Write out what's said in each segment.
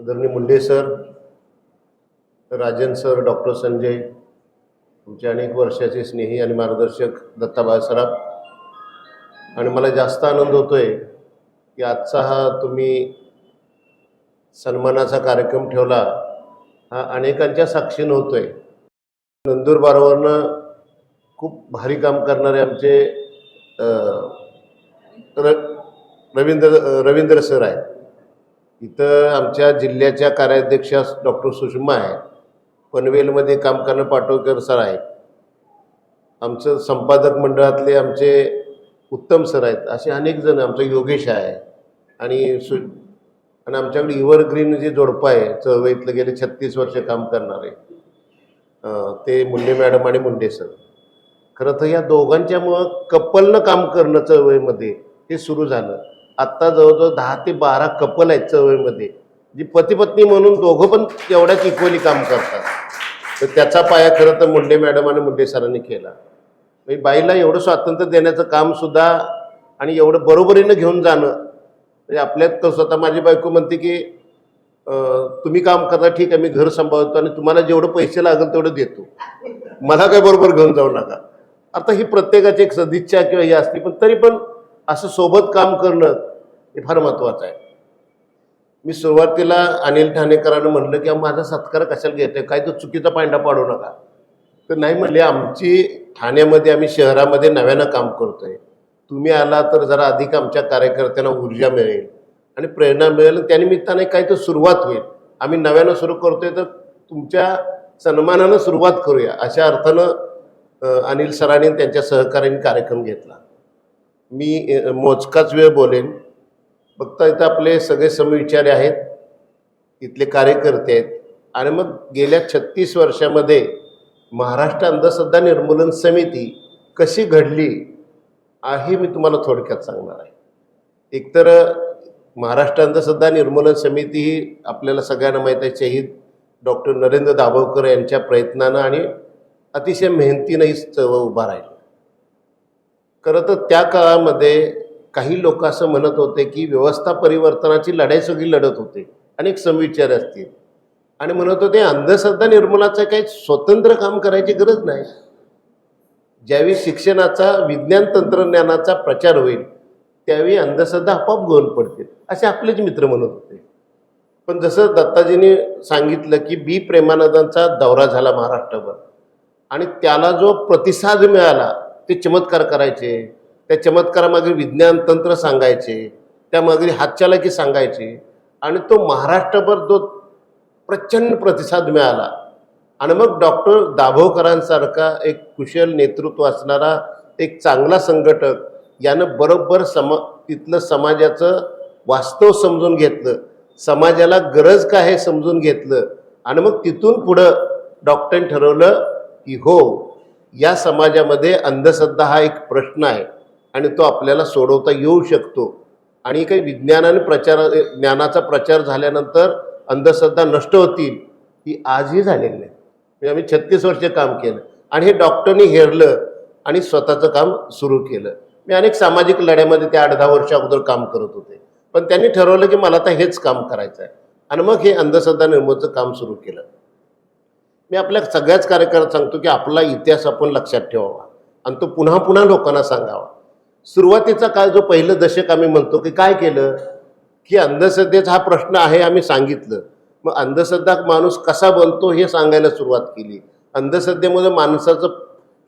आदरणीय Munde sir Rajan sir doctor Sanjay तुमचे अनेक वर्षाचे स्नेही आणि मार्गदर्शक दत्ताबाई सराफ आणि मला जास्त आनंद होतो आहे की आजचा हा तुम्ही सन्मानाचा कार्यक्रम ठेवला हा अनेकांच्या साक्षीनं आहे नंदुरबारवरनं खूप भारी काम करणारे आमचे र रवींद्र रवींद्र सर आहेत. इथं आमच्या जिल्ह्याच्या कार्याध्यक्षा डॉक्टर सुषमा आहे. पनवेलमध्ये काम करणं पाटोळकर सर आहेत आमचं संपादक मंडळातले आमचे उत्तम सर आहेत. असे अनेक जण आमचं योगेश आहे आणि सु आणि आमच्याकडे इव्हरग्रीन जे जोडपं आहे चळवळीतलं गेले छत्तीस वर्ष काम करणारे ते मुंडे मॅडम आणि मुंडे सर. खरं तर या दोघांच्यामुळं कपलनं काम करणं चळवळीमध्ये हे सुरू झालं. आत्ता जवळजवळ दहा ते बारा कपल आहेत चवळीमध्ये जी पतीपत्नी म्हणून दोघं पण तेवढ्याच इक्वली काम करतात. तर त्याचा पाया खरं तर मुंडे मॅडम आणि मुंडे सरांनी केला. म्हणजे बाईला एवढं स्वातंत्र्य देण्याचं कामसुद्धा आणि एवढं बरोबरीनं घेऊन जाणं. म्हणजे आपल्यात कसं आता माझी बायको म्हणते की तुम्ही काम करता ठीक आहे मी घर सांभाळतो आणि तुम्हाला जेवढं पैसे लागेल तेवढं देतो. मला काय बरोबर घेऊन जाऊ नका. आता ही प्रत्येकाची एक सदिच्छा किंवा ही असते पण तरी पण असं सोबत काम करणं हे फार महत्त्वाचं आहे. मी सुरुवातीला अनिल ठाणेकरांना म्हणलं की माझा सत्कार कशाला घेतोय? काय तो चुकीचा पांडा पाडू नका. तर नाही म्हणले आमची ठाण्यामध्ये आम्ही शहरामध्ये नव्यानं काम करतोय. तुम्ही आला तर जरा अधिक आमच्या कार्यकर्त्यांना ऊर्जा मिळेल आणि प्रेरणा मिळेल त्यानिमित्ताने काही तर सुरुवात होईल. आम्ही नव्यानं सुरू करतोय तर तुमच्या सन्मानानं सुरुवात करूया. अशा अर्थानं अनिल सरांनी त्यांच्या सहकार्याने कार्यक्रम घेतला. मी मोजकाच वेळ बोलेन. फक्त इथं आपले सगळे समविचारी आहेत इथले कार्यकर्ते आहेत. आणि मग गेल्या छत्तीस वर्षामध्ये महाराष्ट्र अंधश्रद्धा निर्मूलन समिती कशी घडली आहे मी तुम्हाला थोडक्यात सांगणार आहे. एकतर महाराष्ट्र अंधश्रद्धा निर्मूलन समिती ही आपल्याला सगळ्यांना माहीत आहे शहीद डॉक्टर नरेंद्र दाभोळकर यांच्या प्रयत्नानं आणि अतिशय मेहनतीनं ही चळवळ उभा राहिली. खरं तर त्या काळामध्ये काही लोक असं म्हणत होते की व्यवस्था परिवर्तनाची लढाई सगळी लढत होते. अनेक समविचार असतील. आणि म्हणत होते अंधश्रद्धा निर्मूलनाचं काही स्वतंत्र काम करायची गरज नाही. ज्यावेळी शिक्षणाचा विज्ञान तंत्रज्ञानाचा प्रचार होईल त्यावेळी अंधश्रद्धा आपोआप गळून पडतील असे आपलेच मित्र म्हणत होते. पण जसं दत्ताजींनी सांगितलं की बी प्रेमानंदांचा दौरा झाला महाराष्ट्रभर. आणि त्याला जो प्रतिसाद मिळाला ते चमत्कार करायचे. त्या चमत्कारामागे विज्ञान तंत्र सांगायचे त्यामागे हातचालाकी सांगायचे आणि तो महाराष्ट्रभर जो प्रचंड प्रतिसाद मिळाला. आणि मग डॉक्टर दाभोळकरांसारखा एक कुशल नेतृत्व असणारा एक चांगला संघटक यानं बरोबर सम तिथलं समाजाचं वास्तव समजून घेतलं. समाजाला गरज काय हे समजून घेतलं. आणि मग तिथून पुढं डॉक्टरने ठरवलं की हो या समाजामध्ये अंधश्रद्धा हा एक प्रश्न आहे. आणि तो आपल्याला सोडवता येऊ शकतो. आणि काही विज्ञानाने प्रचार ज्ञानाचा प्रचार झाल्यानंतर अंधश्रद्धा नष्ट होतील ही आजही झालेली नाही. म्हणजे आम्ही छत्तीस वर्ष काम केलं आणि हे डॉक्टरनी हेरलं आणि स्वतःचं काम सुरू केलं. मी अनेक सामाजिक लढ्यामध्ये ते आठ दहा वर्ष अगोदर काम करत होते. पण त्यांनी ठरवलं की मला आता हेच काम करायचं आहे आणि मग हे अंधश्रद्धा निर्मूलचं काम सुरू केलं. मी आपल्या सगळ्याच कार्यक्रमात सांगतो की आपला इतिहास आपण लक्षात ठेवावा. आणि तो पुन्हा पुन्हा लोकांना सांगावा. सुरुवातीचा काळ जो पहिलं दशक आम्ही म्हणतो की काय केलं? की अंधश्रद्धेचा हा प्रश्न आहे आम्ही सांगितलं. मग अंधश्रद्धा माणूस कसा बनतो हे सांगायला सुरुवात केली. अंधश्रद्धेमध्ये माणसाचं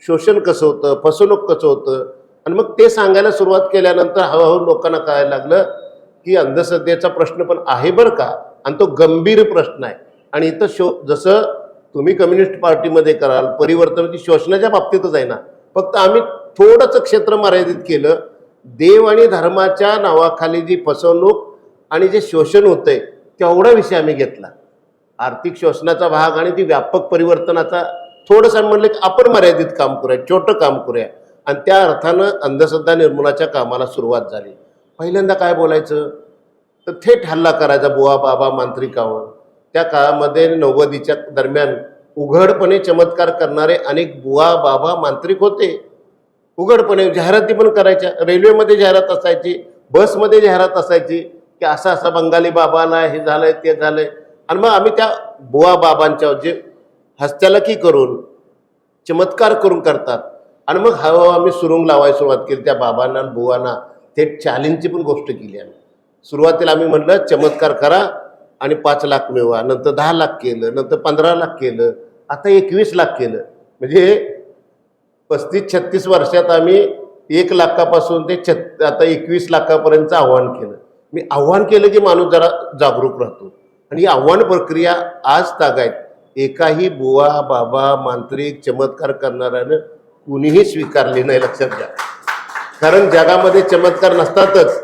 शोषण कसं होतं? फसवणूक कसं होतं? आणि मग ते सांगायला सुरुवात केल्यानंतर हळूहळू लोकांना कळायला लागलं की अंधश्रद्धेचा प्रश्न पण आहे बरं का? आणि तो गंभीर प्रश्न आहे. आणि इथं शो जसं तुम्ही कम्युनिस्ट पार्टीमध्ये कराल परिवर्तन ती शोषणाच्या बाबतीतच आहे ना. फक्त आम्ही थोडंसं क्षेत्र मर्यादित केलं. देव आणि धर्माच्या नावाखाली जी फसवणूक आणि जे शोषण होतंय तेवढा विषय आम्ही घेतला. आर्थिक शोषणाचा भाग आणि ती व्यापक परिवर्तनाचा थोडंसं म्हणलं की आपण मर्यादित काम करूया छोटं काम करूया. आणि त्या अर्थानं अंधश्रद्धा निर्मूलनाच्या कामाला सुरुवात झाली. पहिल्यांदा काय बोलायचं? तर थेट हल्ला करायचा बुवा बाबा मांत्रिकावर. त्या काळामध्ये नव्वदीच्या दरम्यान उघडपणे चमत्कार करणारे अनेक बुवा बाबा मांत्रिक होते. उघडपणे जाहिराती पण करायच्या. रेल्वेमध्ये जाहिरात असायची बसमध्ये जाहिरात असायची की असा असा बंगाली बाबाला हे हे झालंय ते झालंय. आणि मग आम्ही त्या बुवा बाबांच्या जे हस्त्यालकी करून चमत्कार करून करतात. आणि मग हळूहळू आम्ही सुरुंग लावायला सुरुवात केली त्या बाबांना आणि बुवांना. थेट चॅलेंजची पण गोष्ट केली आम्ही. सुरुवातीला आम्ही म्हटलं चमत्कार करा आणि पाच लाख मिळवा. नंतर दहा लाख केलं नंतर पंधरा लाख केलं आता एकवीस लाख केलं. म्हणजे पस्तीस छत्तीस वर्षात आम्ही एक लाखापासून ते छत् आता एकवीस लाखापर्यंतचं आव्हान केलं. मी आव्हान केलं की माणूस जरा जागरूक राहतो. आणि ही आव्हान प्रक्रिया आज तागायत एकाही बुवा बाबा मांत्रिक चमत्कार करणाऱ्यानं कुणीही स्वीकारली नाही लक्षात घ्या. कारण जगामध्ये चमत्कार नसतातच.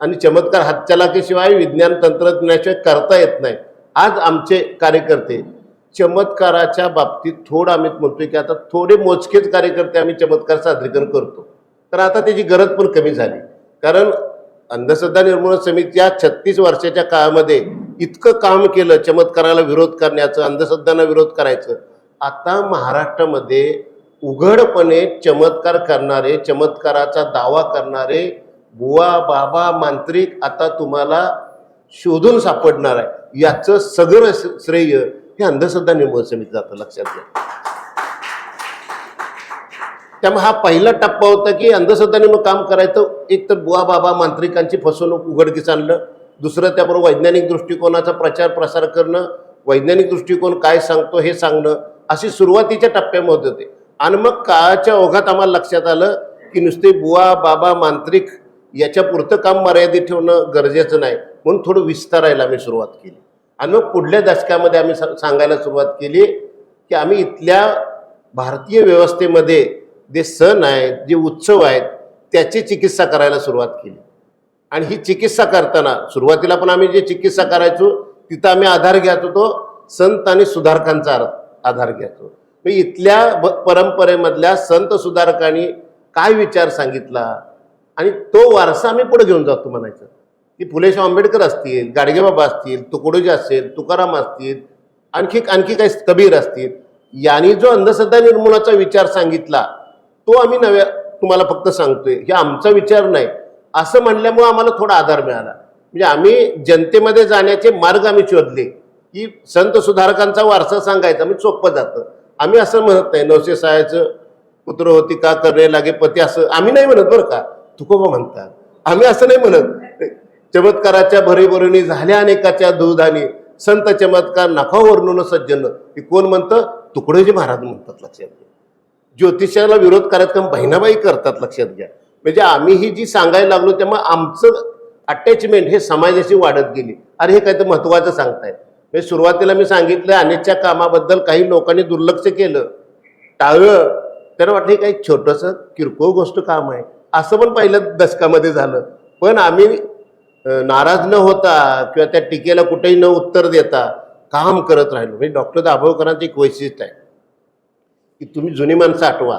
आणि चमत्कार हातचलाकीशिवाय विज्ञान तंत्रज्ञानाशिवाय करता येत नाही. आज आमचे कार्यकर्ते चमत्काराच्या बाबतीत थोडं आम्ही म्हणतोय की आता थोडे मोजकेच कार्यकर्ते आम्ही चमत्कार सादरीकरण करतो. तर आता त्याची गरज पण कमी झाली. कारण अंधश्रद्धा निर्मूलन समितीच्या छत्तीस वर्षाच्या काळामध्ये इतकं काम केलं चमत्काराला विरोध करण्याचं अंधश्रद्धांना विरोध करायचं. आता महाराष्ट्रामध्ये उघडपणे चमत्कार करणारे चमत्काराचा दावा करणारे बुवा बाबा मांत्रिक आता तुम्हाला शोधून सापडणार आहे. याचं सगळं श्रेय हे अंधश्रद्धा निर्मूलन समिती जातं लक्षात घ्या. त्यामुळे हा पहिला टप्पा होता की अंधश्रद्धाने मग काम करायचं. एक तर बुवा बाबा मांत्रिकांची फसवणूक उघडकीस आणलं. दुसरं त्याबरोबर वैज्ञानिक दृष्टिकोनाचा प्रचार प्रसार करणं. वैज्ञानिक दृष्टिकोन काय सांगतो हे सांगणं. अशी सुरुवातीच्या टप्प्यामध्ये होते. आणि मग काळाच्या ओघात आम्हाला लक्षात आलं की नुसते बुवा बाबा मांत्रिक याच्या पुरतं काम मर्यादित ठेवणं गरजेचं नाही. म्हणून थोडं विस्तारायला आम्ही सुरुवात केली. आणि मग पुढल्या दशकामध्ये आम्ही सांगायला सुरुवात केली की आम्ही इथल्या भारतीय व्यवस्थेमध्ये जे सण आहेत जे उत्सव आहेत त्याची चिकित्सा करायला सुरुवात केली. आणि ही चिकित्सा करताना सुरुवातीला पण आम्ही जे चिकित्सा करायचो तिथं आम्ही आधार घ्यायचो तो संत आणि सुधारकांचा आधार घ्यायचो. मग इथल्या ब- परंपरेमधल्या संत सुधारकांनी काय विचार सांगितला आणि तो वारसा आम्ही पुढे घेऊन जातो म्हणायचं. ती फुलेशाह आंबेडकर असतील गाडगेबाबा असतील तुकडोजी असेल तुकाराम असतील आणखी आणखी काही कबीर असतील यांनी जो अंधश्रद्धा निर्मूलनाचा विचार सांगितला तो आम्ही नव्या तुम्हाला फक्त सांगतोय. हे आमचा विचार नाही. असं म्हणल्यामुळे आम्हाला थोडा आधार मिळाला. म्हणजे आम्ही जनतेमध्ये जाण्याचे मार्ग आम्ही शोधले. की संत सुधारकांचा वारसा सांगायचा म्हणजे सोपं जातं. आम्ही असं म्हणत नाही नवशे सायाचं पुत्र होती का करणे लागे पती असं. आम्ही नाही म्हणत बरं का. तुकोबा म्हणतात. आम्ही असं नाही म्हणत. चमत्काराच्या भरीभरणी झाल्या अनेकाच्या दुधाने. संत चमत्कार नफा वर्णून सज्जन. हे कोण म्हणतं? तुकडोजी महाराज म्हणतात लक्षात घ्या. ज्योतिषाला विरोध कार्यक्रम बहिणाबाई करतात लक्षात घ्या. म्हणजे आम्ही ही जी सांगायला लागलो त्यामुळे आमचं अटॅचमेंट हे समाजाशी वाढत गेली. अरे हे काय तर महत्वाचं सांगतायत. म्हणजे सुरुवातीला मी सांगितलं अनेकच्या कामाबद्दल काही लोकांनी दुर्लक्ष केलं. टाळलं. त्यांना वाटलं हे काही छोटंसं किरकोळ गोष्ट काम आहे. असं पण पहिल्या दशकामध्ये झालं. पण आम्ही नाराज न होता किंवा त्या टीकेला कुठेही न उत्तर देता काम करत राहिलो. म्हणजे डॉक्टर दाभोळकरांचं एक वैशिष्ट्य आहे की तुम्ही जुनी माणसं आठवा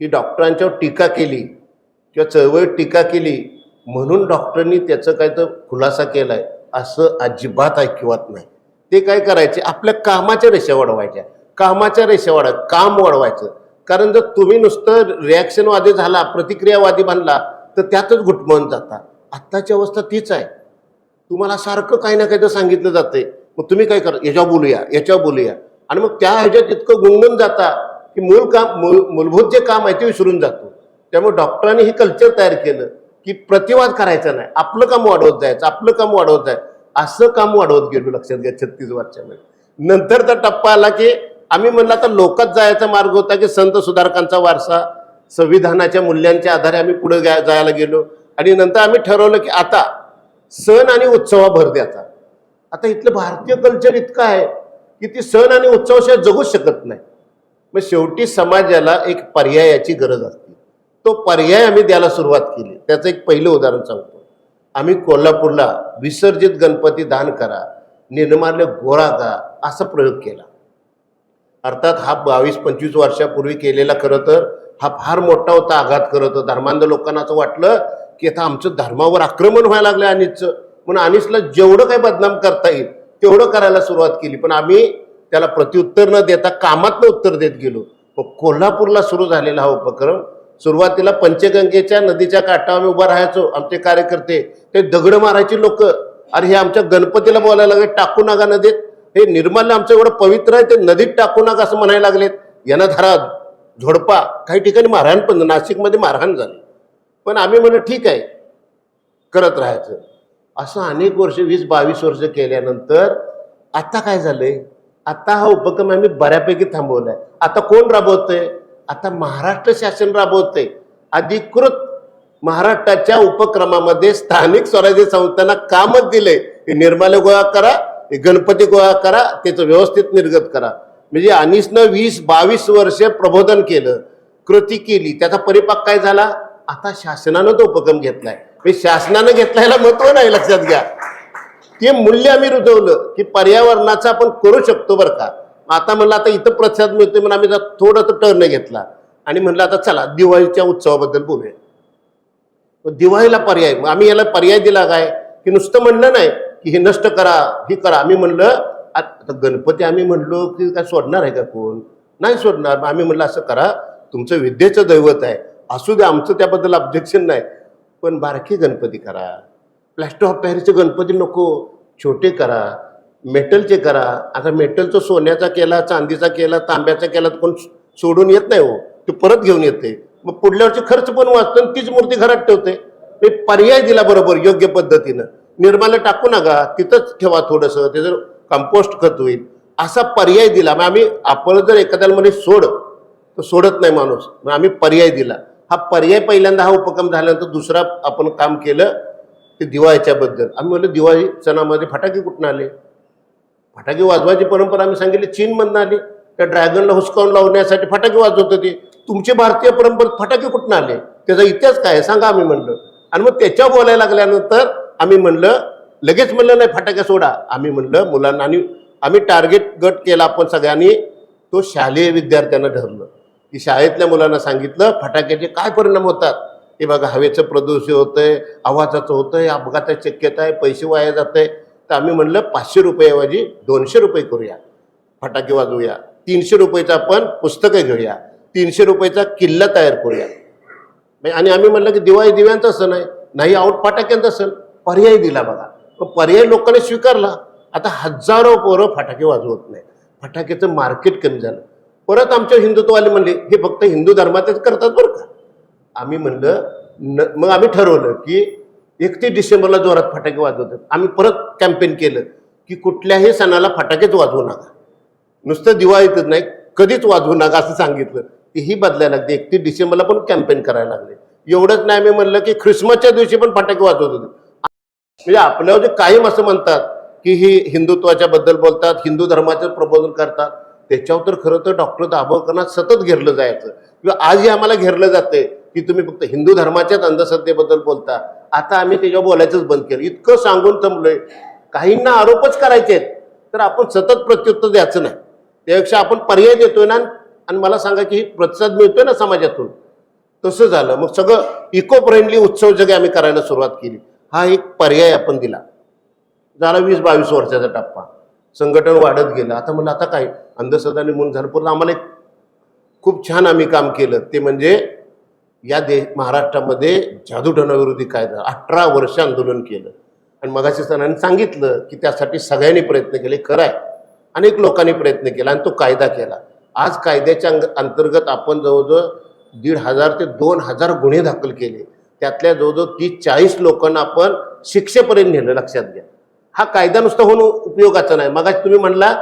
की डॉक्टरांच्यावर टीका केली किंवा चळवळीत टीका केली म्हणून डॉक्टरांनी त्याचं काय तर खुलासा केला आहे असं अजिबात ऐकिवात नाही. ते काय करायचे? आपल्या कामाच्या रेषा वाढवायच्या. कामाच्या रेषा वाढ काम वाढवायचं. कारण जर तुम्ही नुसतं रिॲक्शनवादी झाला प्रतिक्रियावादी बनला तर त्यातच घुटमळून जाता. आत्ताची अवस्था तीच आहे. तुम्हाला सारखं काही ना काही तर सांगितलं आहे मग तुम्ही काय करा? याच्यावर बोलूया याच्यावर बोलूया. आणि मग त्या ह्याच्यात इतकं गुंगून जाता की मूळ काम मूल मूलभूत जे काम आहे ते विसरून जातो. त्यामुळे डॉक्टरांनी हे कल्चर तयार केलं की प्रतिवाद करायचा नाही. आपलं काम वाढवत जायचं आपलं काम वाढवत जायचं असं काम वाढवत गेलो लक्षात घ्या छत्तीस वर्षामध्ये नंतर टप्पा आला की आम्ही म्हणलं आता लोकात जायचा मार्ग होता की संत सुधारकांचा वारसा संविधानाच्या मूल्यांच्या आधारे आम्ही पुढे जायला गेलो. आणि नंतर आम्ही ठरवलं की आता सण आणि उत्सवा भर द्यायचा आता इथलं भारतीय कल्चर इतकं आहे की ती सण आणि उत्सवाशिवाय जगूच शकत नाही. मग शेवटी समाजाला एक पर्यायाची गरज असते. तो पर्याय आम्ही द्यायला सुरुवात केली. त्याचं एक पहिलं उदाहरण सांगतो. आम्ही कोल्हापूरला विसर्जित गणपती दान करा निर्माल्य गोळा का असा प्रयोग केला. अर्थात हा बावीस पंचवीस वर्षापूर्वी केलेला खरं तर हा फार मोठा होता आघात करत होता धर्मांध लोकांना असं वाटलं की आता आमचं धर्मावर आक्रमण व्हायला लागलं अनिसचं म्हणून अनिसला जेवढं काही बदनाम करता येईल तेवढं करायला सुरुवात केली. पण आम्ही त्याला प्रत्युत्तर न देता कामातनं उत्तर देत गेलो. मग कोल्हापूरला सुरू झालेला हा उपक्रम सुरुवातीला पंचगंगेच्या नदीच्या काठावर आम्ही उभा राहायचो. आमचे कार्यकर्ते ते दगड मारायची लोक. अरे हे आमच्या गणपतीला बोलायला लागले टाकू नका नदीत. हे निर्माल्य आमचं एवढं पवित्र आहे ते नदीत टाकू नका असं म्हणायला लागलेत. यांना धरा झोडपा. काही ठिकाणी मारहाण पण नाशिकमध्ये मारहाण झाली. पण आम्ही म्हणलं ठीक आहे करत राहायचं. असं अनेक वर्ष वीस बावीस वर्ष केल्यानंतर आता काय झालंय? आता हा उपक्रम आम्ही बऱ्यापैकी थांबवलाय. आता कोण राबवतंय? आता महाराष्ट्र शासन राबवतंय. अधिकृत महाराष्ट्राच्या उपक्रमामध्ये स्थानिक स्वराज्य संस्थांना कामच दिले. हे निर्माल्य गोळा करा हे गणपती गोळा करा त्याचं व्यवस्थित निर्गत करा. म्हणजे अनिसनं वीस बावीस वर्ष प्रबोधन केलं कृती केली. त्याचा परिपाक काय झाला? आता शासनानं तो उपक्रम घेतलाय म्हणजे शासनानं घेतल्याला महत्त्व नाही लक्षात घ्या. ते मूल्य आम्ही रुजवलं की पर्यावरणाचं आपण करू शकतो बरं का. आता म्हणलं आता इथं प्रतिसाद मिळतोय म्हणून आम्ही जरा थोडंसं टर्न घेतला. आणि म्हणलं आता चला दिवाळीच्या उत्सवाबद्दल बोलूया. मग दिवाळीला पर्याय मग आम्ही याला पर्याय दिला काय? की नुसतं म्हणलं नाही की हे नष्ट करा हे करा. आम्ही म्हणलं आता गणपती आम्ही म्हणलो की काय सोडणार आहे का कोण? नाही सोडणार. मग आम्ही म्हणलं असं करा तुमचं विद्येचं दैवत आहे. असू दे आमचं त्याबद्दल ऑब्जेक्शन नाही. पण बारके गणपती करा. प्लॅस्टर ऑफ पॅरिसचे गणपती नको. छोटे करा. मेटलचे करा. आता मेटलचं सोन्याचा केला चांदीचा केला तांब्याचा केला तर कोण सोडून येत नाही हो. ते परत घेऊन येते. मग पुढल्या वर्षी खर्च पण वाचतो आणि तीच मूर्ती घरात ठेवते. मी पर्याय दिला बरोबर योग्य पद्धतीनं. निर्माला टाकू नका. तिथंच ठेवा थोडंसं. त्याचं कंपोस्ट खत होईल. असा पर्याय दिला. मग आम्ही आपण जर एखाद्याला म्हणे सोड. तर सोडत नाही माणूस. मग आम्ही पर्याय दिला. हा पर्याय पहिल्यांदा हा उपक्रम झाल्यानंतर दुसरा आपण काम केलं ते दिवाळीच्याबद्दल आम्ही म्हणलं दिवाळी सणामध्ये फटाके कुठून आले? फटाके वाजवायची परंपरा आम्ही सांगितली चीनमधनं आली. त्या ड्रॅगनला हुसकावून लावण्यासाठी फटाके वाजवत होते. तुमचे भारतीय परंपरेत फटाके कुठून आले? त्याचा इतिहास काय आहे सांगा आम्ही म्हणलं. आणि मग त्याच्यावर बोलायला लागल्यानंतर आम्ही म्हणलं लगेच म्हणलं नाही फटाके सोडा. आम्ही म्हणलं मुलांना आणि आम्ही टार्गेट गट केला आपण सगळ्यांनी. तो शालेय विद्यार्थ्यांना ठरलं की शाळेतल्या मुलांना सांगितलं फटाक्याचे काय परिणाम होतात? हे बघा हवेचं प्रदूषण होतंय आवाजाचं होतंय अपघाताची शक्यता आहे पैसे वाया जात आहे तर आम्ही म्हणलं पाचशे रुपयाऐवजी दोनशे रुपये करूया. फटाके वाजवूया. तीनशे रुपयेचं आपण पुस्तकं घेऊया. तीनशे रुपयेचा किल्ला तयार करूया. म्हणजे आणि आम्ही म्हणलं की दिवाळी दिव्यांचा सण आहे. नाही आऊट फटाक्यांचा सण. पर्याय दिला बघा. तो पर्याय लोकांनी स्वीकारला. आता हजारो पोरं फटाके वाजवत नाही फटाक्याचं मार्केट कमी झालं. परत आमच्या हिंदुत्ववाले म्हणले हे फक्त हिंदू धर्मातच करतात बरं का? आम्ही म्हणलं न मग आम्ही ठरवलं की एकतीस डिसेंबरला जोरात फटाके वाजवतात. आम्ही परत कॅम्पेन केलं की कुठल्याही सणाला फटाकेच वाजवू नका. नुसतं दिवाळीतच नाही कधीच वाजवू नका असं सांगितलं. तेही बदलायला लागते एकतीस डिसेंबरला पण कॅम्पेन करायला लागले. एवढंच नाही आम्ही म्हणलं की ख्रिसमसच्या दिवशी पण फटाके वाजवत होते. म्हणजे आपल्यावर जे कायम असं म्हणतात की ही हिंदुत्वाच्या बद्दल बोलतात हिंदू धर्माचं प्रबोधन करतात त्याच्यावर तर खरं तर डॉक्टर दाभोळकरांना सतत घेरलं जायचं. किंवा आजही आम्हाला घेरलं जाते की तुम्ही फक्त हिंदू धर्माच्याच अंधश्रद्धेबद्दल बोलता. आता आम्ही त्याच्यावर बोलायचंच बंद केलं. इतकं सांगून थांबलोय. काहींना आरोपच करायचे आहेत. तर आपण सतत प्रत्युत्तर द्यायचं नाही. त्यापेक्षा आपण पर्याय देतोय ना. आणि मला सांगा की प्रतिसाद मिळतोय ना समाजातून? तसं झालं. मग सगळं इको फ्रेंडली उत्सव जगे आम्ही करायला सुरुवात केली. हा एक पर्याय आपण दिला. झाला वीस बावीस वर्षाचा टप्पा. संघटन वाढत गेलं. आता म्हणलं आता काय? अंधश्रद्धा निघून झालं. पूर्ण आम्हाला एक खूप छान आम्ही काम केलं. ते म्हणजे या दे महाराष्ट्रामध्ये जादूटोणाविरोधी कायदा अठरा वर्ष आंदोलन केलं. आणि मगाशी सरांनी सांगितलं की त्यासाठी सगळ्यांनी प्रयत्न केले खरं आहे. अनेक लोकांनी प्रयत्न केला आणि तो कायदा केला. आज कायद्याच्या अंग अंतर्गत आपण जवळजवळ दीड हजार ते दोन हजार गुन्हे दाखल केले. त्यातल्या जवळजवळ तीस चाळीस लोकांना आपण शिक्षेपर्यंत नेलं लक्षात घ्या. हा कायदा नुसता होऊन उपयोगाचा नाही. मग तुम्ही म्हणला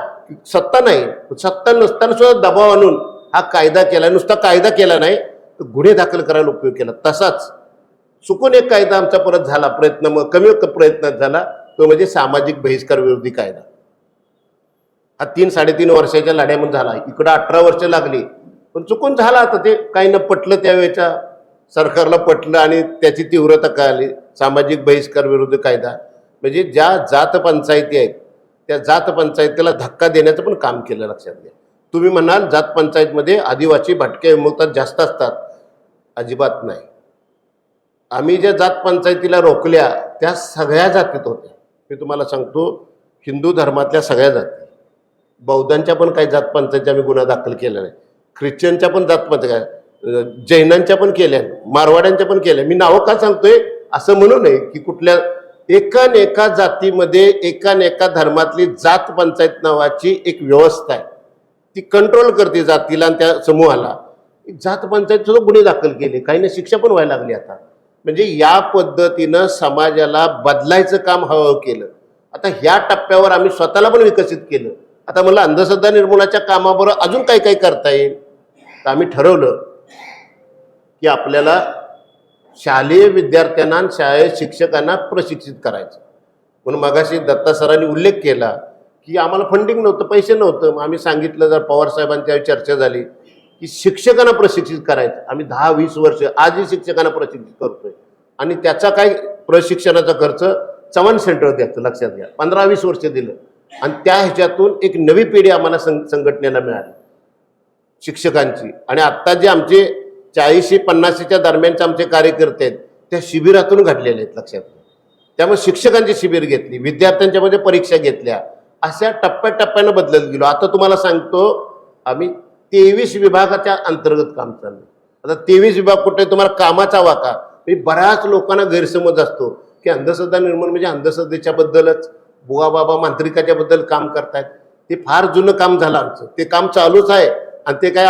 सत्ता नाही. सत्ता नसताना सुद्धा दबाव आणून हा कायदा केला. नुसता कायदा केला नाही तर गुन्हे दाखल करायला उपयोग केला. तसाच चुकून एक कायदा आमचा परत झाला. प्रयत्न मग कमी प्रयत्नात झाला. तो म्हणजे सामाजिक बहिष्कार विरोधी कायदा. हा तीन साडेतीन वर्षाच्या लढ्यामध्ये झाला. इकडं अठरा वर्ष लागली. पण चुकून झाला आता ते. काही न पटलं त्यावेळेच्या सरकारला पटलं आणि त्याची तीव्रता कळाली. सामाजिक बहिष्कार विरोधी कायदा. म्हणजे ज्या जात पंचायती आहेत त्या जात पंचायतीला धक्का देण्याचं पण काम केलं लक्षात घ्या. तुम्ही म्हणाल जात पंचायतमध्ये आदिवासी भटके विमुक्तात जास्त असतात. अजिबात नाही. आम्ही ज्या जात पंचायतीला रोखल्या त्या सगळ्या जातीत होत्या. मी तुम्हाला सांगतो हिंदू धर्मातल्या सगळ्या जाती. बौद्धांच्या पण काही जात पंचायती आम्ही गुन्हा दाखल केला नाही. ख्रिश्चनच्या पण जात पंचायत जैनांच्या पण केल्या मारवाड्यांच्या पण केल्या. मी नावं का सांगतोय? असं म्हणू नये की कुठल्या एका एका जातीमध्ये एका एका धर्मातली जात पंचायत नावाची एक व्यवस्था आहे. ती कंट्रोल करते जातीला आणि त्या समूहाला. जात पंचायत सुद्धा गुन्हे दाखल केले. काहींना शिक्षा पण व्हायला लागली आता. म्हणजे या पद्धतीनं समाजाला बदलायचं काम हळूहळू केलं. आता ह्या टप्प्यावर आम्ही स्वतःला पण विकसित केलं. आता मला अंधश्रद्धा निर्मूलनाच्या कामाबरोबर अजून काय काय करता येईल? तर आम्ही ठरवलं की आपल्याला शालेय विद्यार्थ्यांना आणि शाळेत शिक्षकांना प्रशिक्षित करायचं. म्हणून मगाशी दत्ता सरांनी उल्लेख केला की आम्हाला फंडिंग नव्हतं पैसे नव्हतं. मग आम्ही सांगितलं जर पवारसाहेबांच्या चर्चा झाली की शिक्षकांना प्रशिक्षित करायचं. आम्ही दहा वीस वर्ष आजही शिक्षकांना प्रशिक्षित करतोय. आणि त्याचा काय प्रशिक्षणाचा खर्च चव्हाण सेंटर द्यायचं लक्षात घ्या. पंधरा वीस वर्ष दिलं. आणि त्या ह्याच्यातून एक नवी पिढी आम्हाला सं संघटनेला मिळाली. शिक्षकांची. आणि आत्ता जे आमचे चाळीसशे पन्नाशीच्या दरम्यानचे आमचे कार्यकर्ते आहेत त्या शिबिरातून घडलेले आहेत लक्षात त्यामुळे शिक्षकांची शिबिर घेतली विद्यार्थ्यांच्यामध्ये परीक्षा घेतल्या अशा टप्प्याटप्प्यानं बदलत गेलो. आता तुम्हाला सांगतो आम्ही तेवीस विभागाच्या अंतर्गत काम चाललं आता तेवीस विभाग कुठे तुम्हाला कामाचा वाका मी बऱ्याच लोकांना गैरसमज असतो की अंधश्रद्धा निर्मूल म्हणजे अंधश्रद्धेच्याबद्दलच बुवा बाबा मांत्रिकाच्याबद्दल काम करतायत. ते फार जुनं काम झालं आमचं. ते काम चालूच आहे आणि ते काय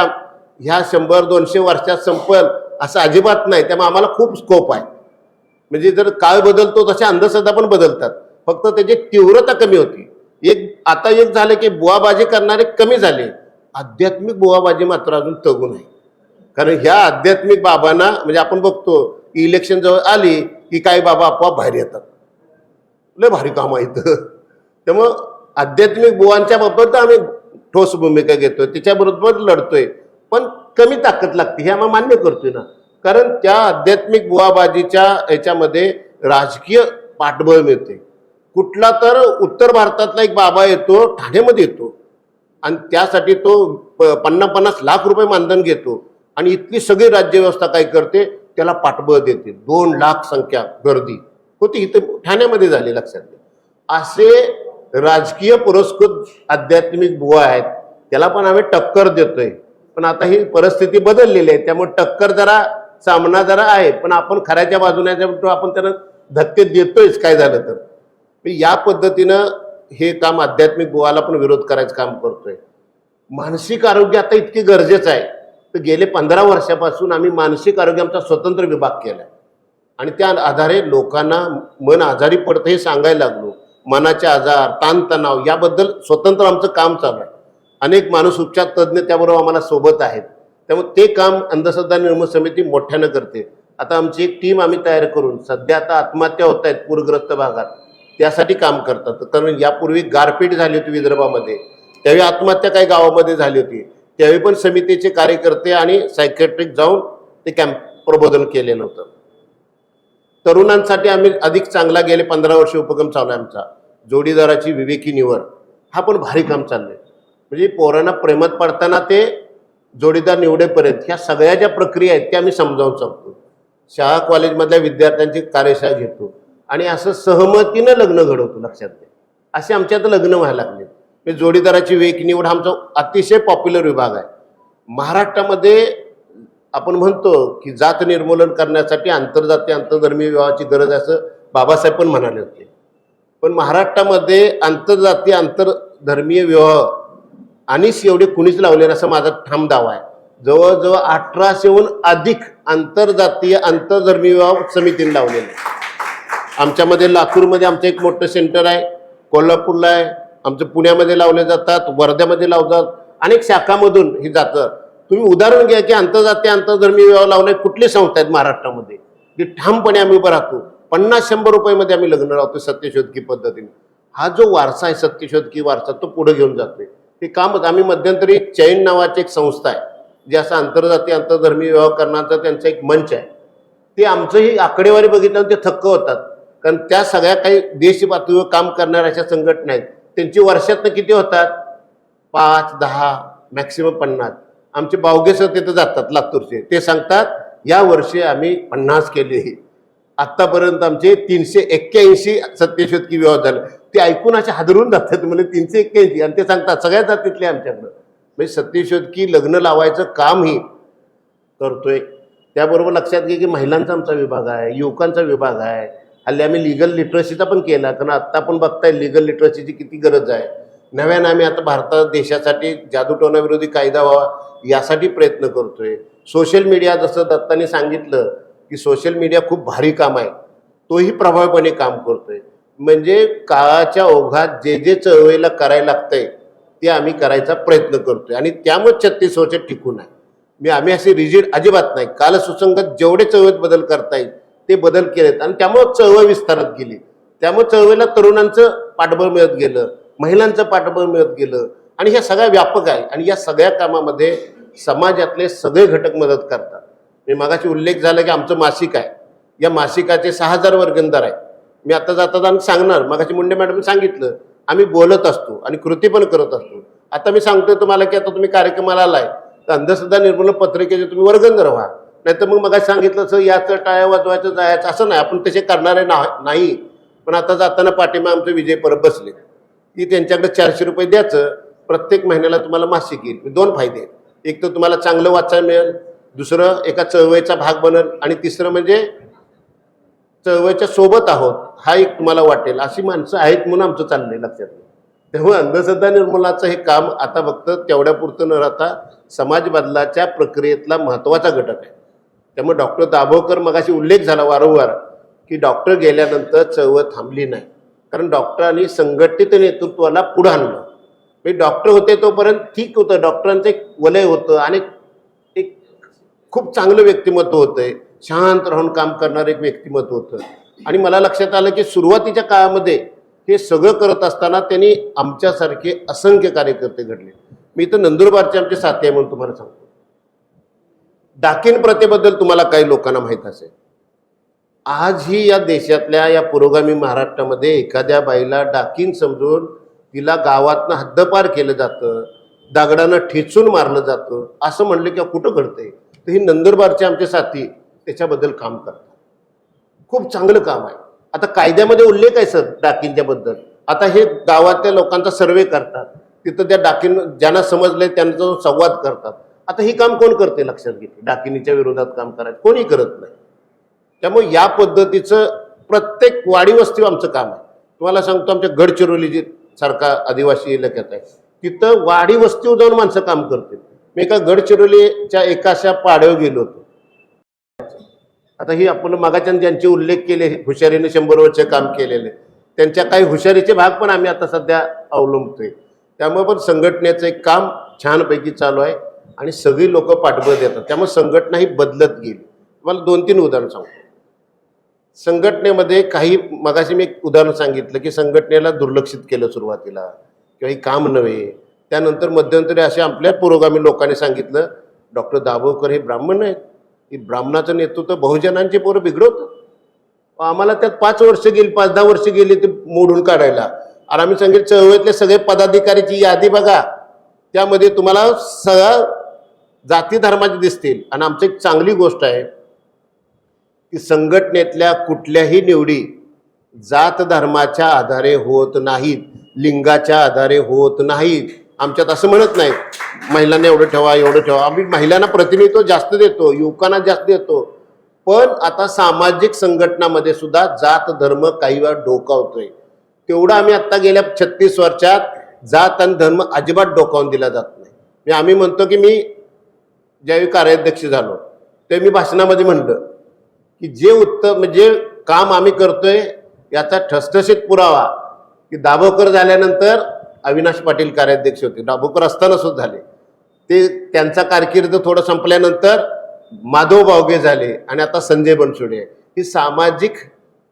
ह्या शंभर दोनशे वर्षात संपल असं अजिबात नाही. त्यामुळे आम्हाला खूप स्कोप आहे. म्हणजे जर काळ बदलतो तशा अंधश्रद्धा पण बदलतात. फक्त त्याची तीव्रता कमी होती. एक आता एक झालं की बुवाबाजी करणारे कमी झाले. आध्यात्मिक बुवाबाजी मात्र अजून तगून आहे. कारण ह्या आध्यात्मिक बाबांना म्हणजे आपण बघतो की इलेक्शन जवळ आली की काही बाबा आपोआप बाहेर येतात. लय भारी काम आहे इथं. त्यामुळं आध्यात्मिक बुवांच्या बाबत आम्ही ठोस भूमिका घेतोय. त्याच्याबरोबर लढतोय. पण कमी ताकद लागते हे आम्ही मान्य करतोय ना. कारण त्या आध्यात्मिक बुवाबाजीच्या याच्यामध्ये राजकीय पाठबळ मिळते. कुठला तर उत्तर भारतातला एक बाबा येतो ठाण्यामध्ये येतो. आणि त्यासाठी तो प- पन्नास पन्नास लाख रुपये मानधन घेतो. आणि इथली सगळी राज्यव्यवस्था काय करते? त्याला पाठबळ देते. दोन लाख संख्या गर्दी. होती इथं ठाण्यामध्ये झाली लक्षात घ्या. असे राजकीय पुरस्कृत आध्यात्मिक बुवा आहेत. त्याला पण आम्ही टक्कर देतोय. पण आता ही परिस्थिती बदललेली आहे. त्यामुळे टक्कर जरा सामना जरा आहे. पण आपण खऱ्याच्या बाजूने आपण त्यांना धक्के देतोयच काय झालं तर. मी या पद्धतीनं हे काम आध्यात्मिक गोवाला पण विरोध करायचं काम करतोय. मानसिक आरोग्य आता इतके गरजेचं आहे. तर गेले पंधरा वर्षापासून आम्ही मानसिक आरोग्य आमचा स्वतंत्र विभाग केला आणि त्या आधारे लोकांना मन आजारी पडतं हे सांगायला लागलो. मनाचे आजार ताणतणाव याबद्दल स्वतंत्र आमचं काम चालू आहे. अनेक माणूस उपचार तज्ज्ञ त्याबरोबर आम्हाला सोबत आहेत. त्यामुळे ते काम अंधश्रद्धा निर्मूलन समिती मोठ्यानं करते. आता आमची एक टीम आम्ही तयार करून सध्या आता आत्महत्या होत आहेत पूरग्रस्त भागात. त्यासाठी काम करतात. कारण यापूर्वी गारपीट झाली होती विदर्भामध्ये. त्यावेळी आत्महत्या काही गावामध्ये झाली होती. त्यावेळी पण समितीचे कार्यकर्ते आणि सायकेट्रिक जाऊन ते कॅम्प प्रबोधन केलेलं होतं. तरुणांसाठी आम्ही अधिक चांगला गेले पंधरा वर्ष उपक्रम चालू आहे आमचा. जोडीदाराची विवेकी निवड. हा पण भारी काम चाललंय. म्हणजे पोरांना प्रेमात पडताना ते जोडीदार निवडेपर्यंत ह्या सगळ्या ज्या प्रक्रिया आहेत त्या आम्ही समजावून सांगतो. शाळा कॉलेजमधल्या विद्यार्थ्यांची कार्यशाळा घेतो आणि असं सहमतीनं लग्न घडवतो लक्षात घ्या. असे आमच्यात लग्न व्हायला लागले. म्हणजे जोडीदाराची वेग निवड हा आमचा अतिशय पॉप्युलर विभाग आहे. महाराष्ट्रामध्ये आपण म्हणतो की जात निर्मूलन करण्यासाठी आंतरजातीय आंतरधर्मीय विवाहाची गरज आहे असं बाबासाहेब पण म्हणाले होते. पण महाराष्ट्रामध्ये आंतरजातीय आंतरधर्मीय विवाह आणिच एवढे कुणीच लावले असा असं माझा ठाम दावा आहे. जवळजवळ अठराशेहून अधिक आंतरजातीय आंतरधर्मी विवाह समितीने लावलेले आहे. आमच्यामध्ये लातूरमध्ये आमचं एक मोठं सेंटर आहे कोल्हापूरला आहे. आमचं पुण्यामध्ये लावले जातात वर्ध्यामध्ये लावतात. अनेक शाखामधून ही जातं. तुम्ही उदाहरण घ्या की आंतरजातीय आंतरधर्मी विवाह लावणे कुठली संस्था आहेत महाराष्ट्रामध्ये? की ठामपणे आम्ही उभं राहतो. पन्नास शंभर रुपयामध्ये आम्ही लग्न लावतो सत्यशोधकी पद्धतीने. हा जो वारसा आहे सत्यशोधकी वारसा तो पुढे घेऊन जातोय. हे कामच आम्ही मध्यंतरी चैन नावाची एक संस्था आहे जे असं आंतरजातीय आंतरधर्मीय विवाह करण्याचा त्यांचा एक मंच आहे. ते आमचंही आकडेवारी बघितल्यावर ते थक्क होतात. कारण त्या सगळ्या काही देश पातळीवर काम करणाऱ्या अशा संघटना आहेत. त्यांची वर्षातनं किती होतात? पाच दहा मॅक्सिमम पन्नास. आमचे बावगे सर तिथं जातात लातूरचे. ते सांगतात या वर्षी आम्ही पन्नास केले. आत्तापर्यंत आमचे तीनशे एक्क्याऐंशी सत्यशोधकी विवाह झाले. ते ऐकून असे हादरून जातात म्हणजे तीनशे एक्क्याऐंशी. आणि ते सांगतात सगळ्या जातीतले आमच्याकडं. म्हणजे सत्यशोधकी लग्न लावायचं कामही करतोय. त्याबरोबर लक्षात घे की महिलांचा आमचा विभाग आहे युवकांचा विभाग आहे. हल्ली आम्ही लिगल लिटरसीचा पण केला कारण आत्ता पण बघताय लिगल लिटरसीची किती गरज आहे. नव्यानं आम्ही आता भारतात देशासाठी जादूटोणाविरोधी कायदा व्हावा यासाठी प्रयत्न करतोय. सोशल मीडिया जसं दत्ताने सांगितलं की सोशल मीडिया खूप भारी काम आहे. तोही प्रभावीपणे काम करतोय. म्हणजे काळाच्या ओघात जे जे चळवळीला करायला लागतंय ते आम्ही करायचा प्रयत्न करतोय. आणि त्यामुळे छत्तीस वर्ष टिकून आहे. मी आम्ही असे रिजिड अजिबात नाही. काल सुसंगत जेवढे चळवळीत बदल करता येईल ते बदल केलेत. आणि त्यामुळे चळवळ विस्तारत गेली. त्यामुळे चळवळीला तरुणांचं पाठबळ मिळत गेलं महिलांचं पाठबळ मिळत गेलं. आणि ह्या सगळ्या व्यापक आहे. आणि या सगळ्या कामामध्ये समाजातले सगळे घटक मदत करतात. मी मागाशी उल्लेख झाला की आमचं मासिक आहे. या मासिकाचे सहा हजार वर्गंदर आहे. मी आता जाता जाता सांगणार मागाशी मुंडे मॅडम सांगितलं आम्ही बोलत असतो आणि कृती पण करत असतो. आता मी सांगतोय तुम्हाला की आता तुम्ही कार्यक्रमाला आलाय तर अंधश्रद्धा निर्मूलन पत्रिकेचे तुम्ही वर्गंदर व्हा. नाही तर मग मग सांगितलं असं याचं टाळ्या वाजवायचं जायचं असं नाही आपण तसे करणारे ना- नाही. पण आता जाताना पाठिंबा आमचे विजय परब बसले. की त्यांच्याकडे चारशे रुपये द्यायचं प्रत्येक महिन्याला तुम्हाला मासिक येईल. दोन फायदे एक तर तुम्हाला चांगलं वाचायला मिळेल दुसरं एका चळवळीचा भाग बनल आणि तिसरं म्हणजे चळवळीच्या सोबत आहोत हा एक तुम्हाला वाटेल. अशी माणसं आहेत म्हणून आमचं चाललंय लक्षात तेव्हा त्यामुळे अंधश्रद्धा निर्मूलनाचं हे काम आता फक्त तेवढ्यापुरतं न राहता समाज बदलाच्या प्रक्रियेतला महत्त्वाचा घटक आहे. त्यामुळे डॉक्टर दाभोकर मगाशी उल्लेख झाला वारंवार की डॉक्टर गेल्यानंतर चळवळ थांबली नाही. कारण डॉक्टरांनी संघटित नेतृत्वाला पुढं आणलं. म्हणजे डॉक्टर होते तोपर्यंत ठीक होतं. डॉक्टरांचं एक वलय होतं आणि खूप चांगलं व्यक्तिमत्व होतं शांत राहून काम करणारं एक व्यक्तिमत्व होतं. आणि मला लक्षात आलं की सुरुवातीच्या काळामध्ये हे सगळं करत असताना त्यांनी आमच्यासारखे असंख्य कार्यकर्ते घडले. मी इथं नंदुरबारचे आमचे साथी आहे म्हणून तुम्हाला सांगतो. डाकीन प्रथेबद्दल तुम्हाला काही लोकांना माहीत असेल. आजही या देशातल्या या पुरोगामी महाराष्ट्रामध्ये एखाद्या बाईला डाकीन समजून तिला गावातनं हद्दपार केलं जातं दगडानं ठेचून मारलं जातं असं म्हणलं की कुठं घडतंय? तर ही नंदुरबारचे आमचे साथी त्याच्याबद्दल काम करतात. खूप चांगलं काम आहे. आता कायद्यामध्ये उल्लेख आहे सर डाकींच्याबद्दल. आता हे गावातल्या लोकांचा सर्वे करतात. तिथं त्या डाकीन ज्यांना समजले त्यांचा संवाद करतात. आता हे काम कोण करते लक्षात घेते डाकिनीच्या विरोधात काम करायचं. कोणी करत नाही. त्यामुळे या पद्धतीचं प्रत्येक वाडीवस्ती आमचं काम आहे. तुम्हाला सांगतो आमच्या गडचिरोली जे सारखा आदिवासी इलाक्यात आहे. तिथं वाडीवस्तीवर जाऊन माणसं काम करते मी एका गडचिरोलीच्या एकाशा पाड्यावर गेलो होतो. आता ही आपण मगाच्यान ज्यांचे उल्लेख केले हुशारीने शंभर वर्ष काम केलेले त्यांच्या काही हुशारीचे भाग पण आम्ही आता सध्या अवलंबतोय. त्यामुळे पण संघटनेचं एक काम छानपैकी चालू आहे आणि सगळी लोक पाठबळ देतात. त्यामुळे संघटना ही बदलत गेली. मला दोन तीन उदाहरण सांगतो संघटनेमध्ये काही मगाशी मी एक उदाहरण सांगितलं की संघटनेला दुर्लक्षित केलं सुरुवातीला. किंवा हे काम नव्हे. त्यानंतर मध्यंतरी असे आपल्या पुरोगामी लोकांनी सांगितलं डॉक्टर दाभोळकर हे ब्राह्मण आहेत. की ब्राह्मणाचं नेतृत्व बहुजनांची पोरं बिघडवतं आम्हाला त्यात पाच वर्ष गेली पाच दहा वर्ष गेली ते मोडून काढायला. आणि आम्ही सांगितलं चळवळीतले सगळे पदाधिकारीची यादी बघा. त्यामध्ये तुम्हाला सगळ्या जाती धर्माचे दिसतील. आणि आमची एक चांगली गोष्ट आहे की संघटनेतल्या कुठल्याही निवडी जात धर्माच्या आधारे होत नाहीत लिंगाच्या आधारे होत नाहीत. आमच्यात असं म्हणत नाही महिलांना एवढं ठेवा एवढं ठेवा. आम्ही महिलांना प्रतिनिधित्व जास्त देतो युवकांना जास्त देतो. पण आता सामाजिक संघटनामध्ये सुद्धा जात धर्म काही वेळा डोकावतोय. तेवढं आम्ही आत्ता गेल्या छत्तीस वर्षात जात आणि धर्म अजिबात डोकावून दिला जात नाही. म्हणजे आम्ही म्हणतो की मी ज्यावेळी कार्याध्यक्ष झालो ते मी भाषणामध्ये म्हणलं की जे उत्तर म्हणजे काम आम्ही करतोय याचा ठसठशीत पुरावा की दाभोकर झाल्यानंतर अविनाश पाटील कार्याध्यक्ष होते. दाभोकर असताना सुद्धा झाले. ते त्यांचा कारकीर्द थोडं संपल्यानंतर माधव बावगे झाले आणि आता संजय बनसोडे. ही सामाजिक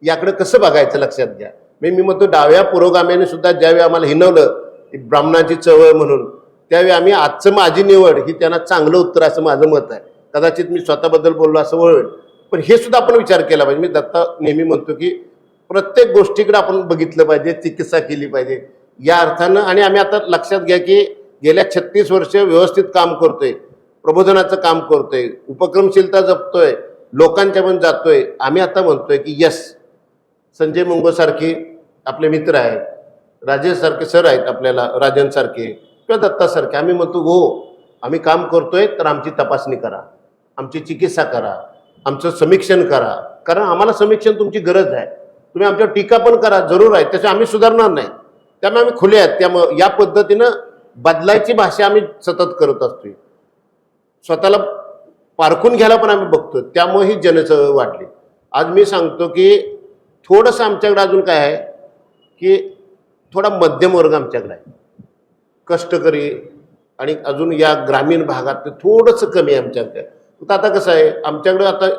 याकडे कसं बघायचं लक्षात घ्या. मी मी म्हणतो डाव्या पुरोगाम्याने सुद्धा ज्यावेळी आम्हाला हिनवलं ब्राह्मणाची चळवळ म्हणून त्यावेळी आम्ही आजचं माझी निवड ही त्यांना चांगलं उत्तर असं माझं मत आहे. कदाचित मी स्वतःबद्दल बोललो असं वळवेल पण हे सुद्धा आपण विचार केला पाहिजे. मी दत्ता नेहमी म्हणतो की प्रत्येक गोष्टीकडे आपण बघितलं पाहिजे चिकित्सा केली पाहिजे. या अर्थानं आणि आम्ही आता लक्षात घ्या की गेल्या छत्तीस वर्ष व्यवस्थित काम करतोय प्रबोधनाचं काम करतोय उपक्रमशीलता जपतोय लोकांच्या पण जातोय. आम्ही आता म्हणतोय की यस संजय मुंगोसारखे आपले मित्र आहेत राजेशसारखे सर आहेत आपल्याला राजनसारखे किंवा दत्तासारखे आम्ही म्हणतो हो आम्ही काम करतोय तर आमची तपासणी करा आमची चिकित्सा करा आमचं समीक्षण करा कारण आम्हाला समीक्षण तुमची गरज आहे. तुम्ही आमच्यावर टीका पण करा जरूर आहे त्याच्या आम्ही सुधारणार नाही. त्यामुळे आम्ही खुले आहेत. त्यामुळे या पद्धतीनं बदलायची भाषा आम्ही सतत करत असतोय. स्वतःला पारखून घ्यायला पण आम्ही बघतो त्यामुळे ही जनचळवळ वाढली. आज मी सांगतो की थोडंसं आमच्याकडे अजून काय आहे की थोडा मध्यम वर्ग आमच्याकडे आहे. कष्टकरी आणि अजून या ग्रामीण भागात ते थोडंसं कमी आहे आमच्याकडे. तर आता कसं आहे आमच्याकडे आता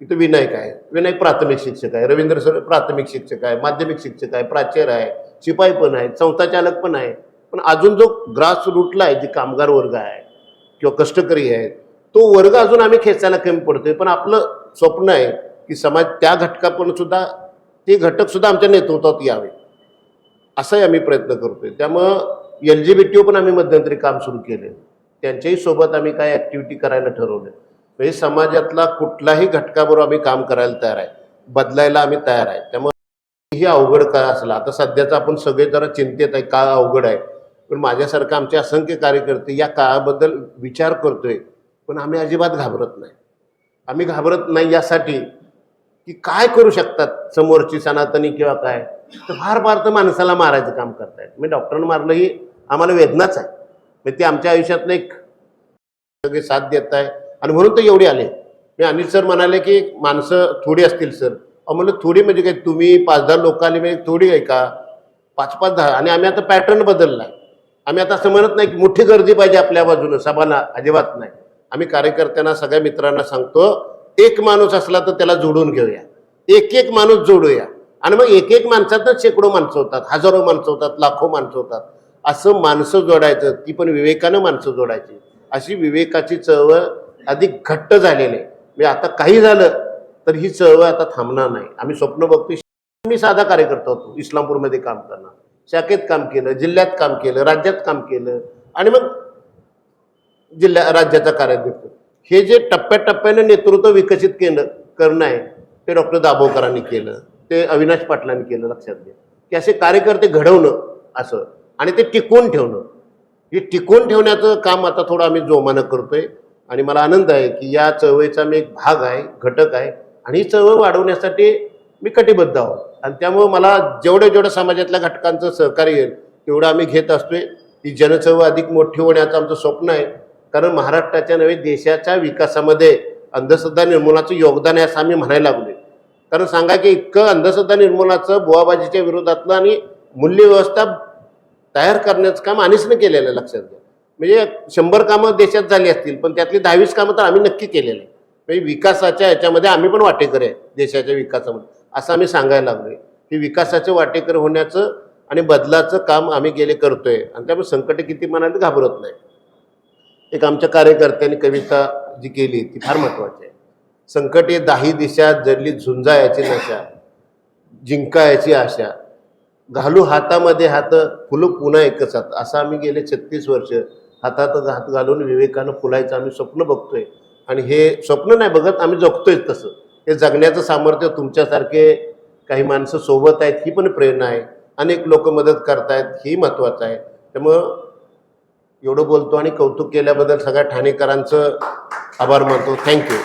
इथं विनायक आहे. विनायक प्राथमिक शिक्षक आहे. रवींद्र सर प्राथमिक शिक्षक आहे माध्यमिक शिक्षक आहे प्राचार्य आहे. शिपाई पण आहे संस्थाचालक पण आहे. पण अजून जो ग्रास रूटला आहे जे कामगार वर्ग आहे किंवा कष्टकरी आहेत तो वर्ग अजून आम्ही खेचायला कमी पडतोय. पण आपलं स्वप्न आहे की समाज त्या घटकापण सुद्धा ते घटक सुद्धा आमच्या नेतृत्वात यावे. असाही आम्ही प्रयत्न करतोय. त्यामुळं एल जी बी टी पण आम्ही मध्यंतरी काम सुरू केले त्यांच्याही सोबत आम्ही काय ॲक्टिव्हिटी करायला ठरवलं म्हणजे समाजातला कुठलाही घटकाबरोबर आम्ही काम करायला तयार आहे. बदलायला आम्ही तयार आहे. त्यामुळे ही अवघड काय असला आता सध्याचा आपण सगळे जरा चिंतेत आहे काळ अवघड आहे. पण माझ्यासारखं आमचे असंख्य कार्यकर्ते या काळाबद्दल विचार करतोय पण आम्ही अजिबात घाबरत नाही. आम्ही घाबरत नाही यासाठी की काय करू शकतात समोरची सनातनी किंवा काय? तर फार फार तर माणसाला मारायचं काम करतायत. मी डॉक्टरनं मारलं ही आम्हाला वेदनाच आहे. म्हणजे ते आमच्या आयुष्यातलं एक सगळे साथ देत आहे आणि म्हणून तर एवढे आले. मी अनिल सर म्हणाले की माणसं थोडी असतील सर. म्हणलं थोडी म्हणजे काय तुम्ही पाच दहा लोक आले म्हणजे थोडी आहे का? पाच पाच दहा. आणि आम्ही आता पॅटर्न बदलला आहे आम्ही आता असं म्हणत नाही की मोठी गर्दी पाहिजे आपल्या बाजूनं सभाला अजिबात नाही. आम्ही कार्यकर्त्यांना सगळ्या मित्रांना सांगतो एक माणूस असला तर त्याला जोडून घेऊया. एक एक माणूस जोडूया. आणि मग एक एक माणसातच शेकडो माणसं होतात हजारो माणसं होतात लाखो माणसं होतात. असं माणसं जोडायचं ती पण विवेकानं माणसं जोडायची. अशी विवेकाची चळवळ अधिक घट्ट झालेली आहे. म्हणजे आता काही झालं तर ही चळवळ आता थांबणार नाही. आम्ही स्वप्न बघतोय. मी साधा कार्यकर्ता होतो. इस्लामपूरमध्ये काम करणार. शाखेत काम केलं जिल्ह्यात काम केलं राज्यात काम केलं आणि मग जिल्ह्या राज्याचा कार्याध्यक्ष. हे जे टप्प्याटप्प्याने नेतृत्व विकसित केलं करणं आहे ते डॉक्टर दाभोकरांनी केलं ते अविनाश पाटलांनी केलं लक्षात घ्या. की असे कार्यकर्ते घडवणं असं आणि ते टिकवून ठेवणं. हे टिकवून ठेवण्याचं काम आता थोडं आम्ही जोमानं करतोय आणि मला आनंद आहे की या चळवळीचा मी एक भाग आहे घटक आहे. आणि ही चळवळ वाढवण्यासाठी मी कटिबद्ध आहोत. आणि त्यामुळं मला जेवढं जेवढं समाजातल्या घटकांचं सहकार्य येईल तेवढं आम्ही घेत असतोय. ही जनचळवळ अधिक मोठी होण्याचं आमचं स्वप्न आहे. कारण महाराष्ट्राच्या नव्हे देशाच्या विकासामध्ये अंधश्रद्धा निर्मूलनाचं योगदान आहे असं आम्ही म्हणायला लागलोय कारण सांगा की इतकं अंधश्रद्धा निर्मूलनाचं बुवाबाजीच्या विरोधातलं आणि मूल्यव्यवस्था तयार करण्याचं काम आणिसनं केलेलं आहे लक्षात घ्या. म्हणजे शंभर कामं देशात झाली असतील पण त्यातली दहावीस कामं तर आम्ही नक्की केलेली आहे म्हणजे विकासाच्या ह्याच्यामध्ये आम्ही पण वाटेकर आहे देशाच्या विकासामध्ये. असं आम्ही सांगायला लागलोय. की विकासाचे वाटेकर होण्याचं आणि बदलाचं काम आम्ही गेले करतोय. आणि त्यामुळे संकट किती म्हणाले घाबरत नाही. एक आमच्या कार्यकर्त्यांनी कविता जी केली ती फार महत्वाची आहे. संकटे दाही दिशा जडली झुंजायाची नशा जिंकायची आशा. घालू हातामध्ये हात फुलं पुन्हा एकच हात असं आम्ही गेले छत्तीस वर्ष हातात हात घालून विवेकानं फुलायचं आम्ही स्वप्न बघतोय. आणि हे स्वप्न नाही बघत आम्ही जगतोय तसं. हे जगण्याचं सामर्थ्य तुमच्यासारखे काही माणसं सोबत आहेत ही पण प्रेरणा आहे. अनेक लोक मदत करतायत ही महत्त्वाचं आहे. त्यामुळं एवढं बोलतो आणि कौतुक केल्याबद्दल सगळ्या ठाणेकरांचं आभार मानतो. थँक्यू